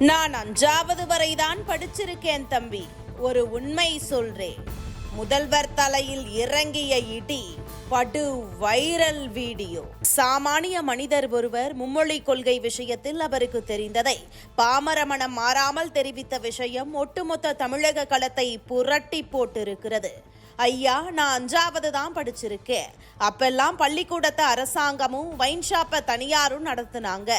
நான் அஞ்சாவது வரைதான் படிச்சிருக்கேன் தம்பி. ஒரு உண்மை சொல்றேன். முதல்வர் தலையில் இறங்கிய இடி படு வைரல் வீடியோ. சாமானிய மனிதர் ஒருவர் மும்மொழி கொள்கை விஷயத்தில் அவருக்கு தெரிந்ததை பாமரமணம் மாறாமல் தெரிவித்த விஷயம் ஒட்டுமொத்த தமிழக களத்தை புரட்டி போட்டிருக்கிறது. ஐயா நான் அஞ்சாவது தான் படிச்சிருக்கேன். அப்பெல்லாம் பள்ளிக்கூடத்தை அரசாங்கமும் வைன் ஷாப்பை தனியாரும் நடத்துனாங்க.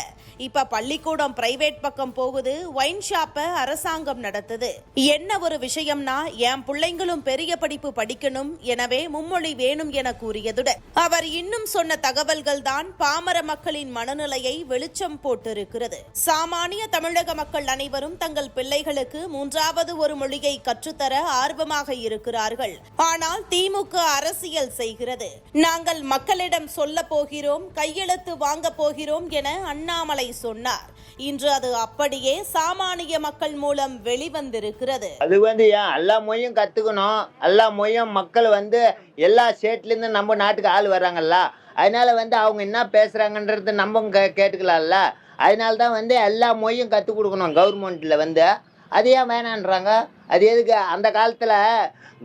இப்ப பள்ளிக்கூடம் பிரைவேட் பக்கம் போகுது ஒயின் ஷாப்பை அரசாங்கம் நடத்துது. என்ன ஒரு விஷயம்னா என் பிள்ளைங்களும் பெரிய படிப்பு படிக்கணும் எனவே மும்மொழி வேணும் என கூறியதுடன் அவர் இன்னும் சொன்ன தகவல்கள் தான் பாமர மக்களின் மனநிலையை வெளிச்சம் போட்டிருக்கிறது. சாமானிய தமிழக மக்கள் அனைவரும் தங்கள் பிள்ளைகளுக்கு மூன்றாவது ஒரு மொழியை கற்றுத்தர ஆர்வமாக இருக்கிறார்கள். ஆனால் திமுக அரசியல் செய்கிறது. நாங்கள் மக்களிடம் சொல்ல போகிறோம் கையெழுத்து வாங்க போகிறோம் என அண்ணாமலை சொன்னார். இன்று அது அப்படியே சாமானிய மக்கள் மூலம் வெளிவந்திருக்கிறது. அது வந்து ஏன் எல்லா மொழியும் கத்துக்கணும்? எல்லா மொழியும் மக்கள் வந்து எல்லா ஸ்டேட்லேருந்து நம்ம நாட்டுக்கு ஆள் வர்றாங்கல்ல? அதனால வந்து அவங்க என்ன பேசுகிறாங்கன்றது நம்ம கே கேட்டுக்கலாம்ல? அதனால தான் வந்து எல்லா மொழியும் கற்றுக் கொடுக்கணும் கவர்மெண்ட்டில் வந்து. அது ஏன் வேணான்றாங்க? அது எதுக்கு? அந்த காலத்தில்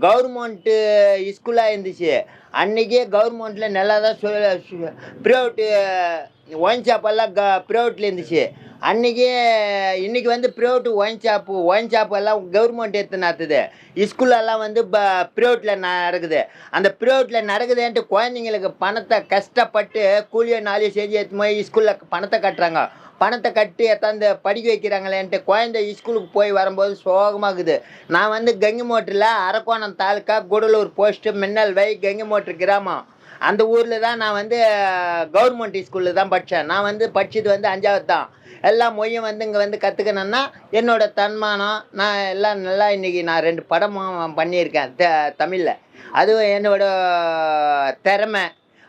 கவர்மெண்ட்டு ஸ்கூலாக இருந்துச்சு. அன்றைக்கே கவர்மெண்ட்டில் நல்லா தான் சொல் ப்ரைவேட்டு ஒயின் ஷாப்பெல்லாம் க ப்ரைவேட்டில் இருந்துச்சு. அன்றைக்கி இன்றைக்கி வந்து private wine shop wine shop எல்லாம் கவர்மெண்ட் எடுத்து நடத்துது. ஸ்கூல்லெல்லாம் வந்து ப ப்ரைவேட்டில் நடக்குது. அந்த ப்ரைவேட்டில் நடக்குதுன்ட்டு குழந்தைங்களுக்கு பணத்தை கஷ்டப்பட்டு கூலியோ நாளையோ செஞ்சு எடுத்து போய் ஸ்கூலில் பணத்தை கட்டுறாங்க. பணத்தை கட்டி எத்தாந்து படிக்க வைக்கிறாங்களேன்ட்டு குழந்தை ஸ்கூலுக்கு போய் வரும்போது சோகமாகுது நான் வந்து கங்கி மோட்டரில் அரக்கோணம் தாலுக்கா குடலூர் போஸ்ட்டு மின்னல் வை கங்கி மோட்டர் கிராமம். அந்த ஊரில் தான் நான் வந்து கவர்மெண்ட் ஸ்கூலில் தான் படித்தேன் நான் வந்து படித்தது வந்து அஞ்சாவது தான். எல்லா மொழியும் வந்து இங்கே வந்து கற்றுக்கணுன்னா என்னோடய தன்மானம் நான் எல்லாம் நல்லா இன்றைக்கி நான் ரெண்டு படமும் பண்ணியிருக்கேன் த தமிழில். அதுவும் என்னோடய திறமை.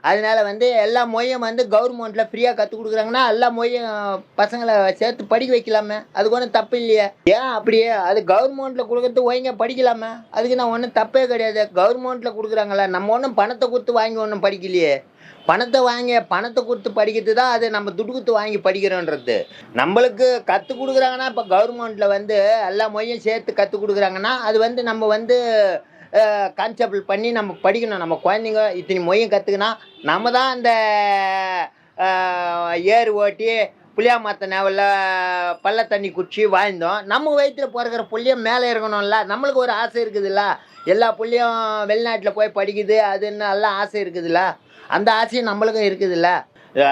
அதனால வந்து எல்லா மொழியும் வந்து கவர்மெண்ட்டில் ஃப்ரீயாக கற்றுக் கொடுக்குறாங்கன்னா எல்லா மொழியும் பசங்களை சேர்த்து படிக்க வைக்கலாமே. அது ஒன்றும் தப்பு இல்லையே. ஏன் அப்படியே அது கவர்மெண்ட்டில் கொடுக்கறது ஒழுங்கா படிக்கலாமே. அதுக்கு நான் ஒன்றும் தப்பே கிடையாது. கவர்மெண்ட்டில் கொடுக்குறாங்களே நம்ம ஒன்றும் பணத்தை கொடுத்து வாங்கி ஒன்றும் படிக்கலையே. பணத்தை வாங்கி பணத்தை கொடுத்து படிக்கிறது தான் அது நம்ம துட்டு கொடுத்து வாங்கி படிக்கிறோன்றது. நம்மளுக்கு கற்றுக் கொடுக்குறாங்கன்னா இப்போ கவர்மெண்ட்டில் வந்து எல்லா மொழியும் சேர்த்து கற்றுக் கொடுக்குறாங்கன்னா அது வந்து நம்ம வந்து கான்செப்ட் பண்ணி நம்ம படிக்கணும். நம்ம குழந்தைங்க இத்தனை மொழியும் கற்றுக்கினா நம்ம தான் அந்த ஏர் ஓட்டி புளியா மத்த நேவலில் பள்ள தண்ணி குடிச்சு வாழ்ந்தோம். நம்ம வயிற்றில் பிறக்கிற புள்ளியும் மேலே இருக்கணும்ல நம்மளுக்கு ஒரு ஆசை இருக்குதுல்ல. எல்லா புள்ளியும் வெளிநாட்டில் போய் படிக்குது அதுன்னு எல்லாம் ஆசை இருக்குதுல்ல. அந்த ஆசையும் நம்மளுக்கும் இருக்குதுல்ல.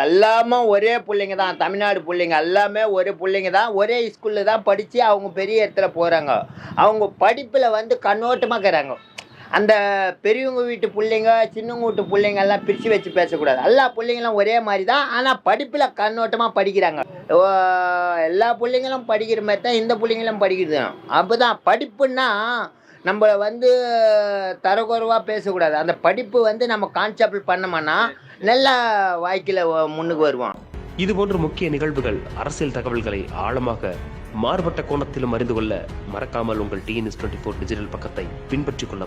எல்லாமே ஒரே பிள்ளைங்க தான். தமிழ்நாடு பிள்ளைங்க எல்லாமே ஒரே பிள்ளைங்க தான். ஒரே ஸ்கூலில் தான் படித்து அவங்க பெரிய இடத்துல போகிறாங்க அவங்க படிப்பில் வந்து கண்ணோட்டமாக இருக்கிறாங்க. அந்த பெரியவங்க வீட்டு பிள்ளைங்க சின்னவங்க வீட்டு பிள்ளைங்க எல்லாம் பிரித்து வச்சு பேசக்கூடாது. எல்லா பிள்ளைங்களும் ஒரே மாதிரி தான் ஆனால் படிப்பில் கண்ணோட்டமாக படிக்கிறாங்க. எல்லா பிள்ளைங்களும் படிக்கிற மாதிரி தான் இந்த பிள்ளைங்களும் படிக்கிறது. அப்போ தான் படிப்புன்னா நம்மளை வந்து தரக்குறைவாக பேசக்கூடாது. அந்த படிப்பு வந்து நம்ம கான்செப்ட் பண்ணோம்னா நல்லா வாழ்க்கையில் முன்னுக்கு வருவான். இது போன்ற முக்கிய நிகழ்வுகள் அரசியல் தகவல்களை ஆழமாக மாறுபட்ட கோணத்திலும் அறிந்து கொள்ள மறக்காமல் உங்கள் டிஎன்எஸ் டுவெண்ட்டி ஃபோர் டிஜிட்டல் பக்கத்தை பின்பற்றிக் கொள்ளவும்.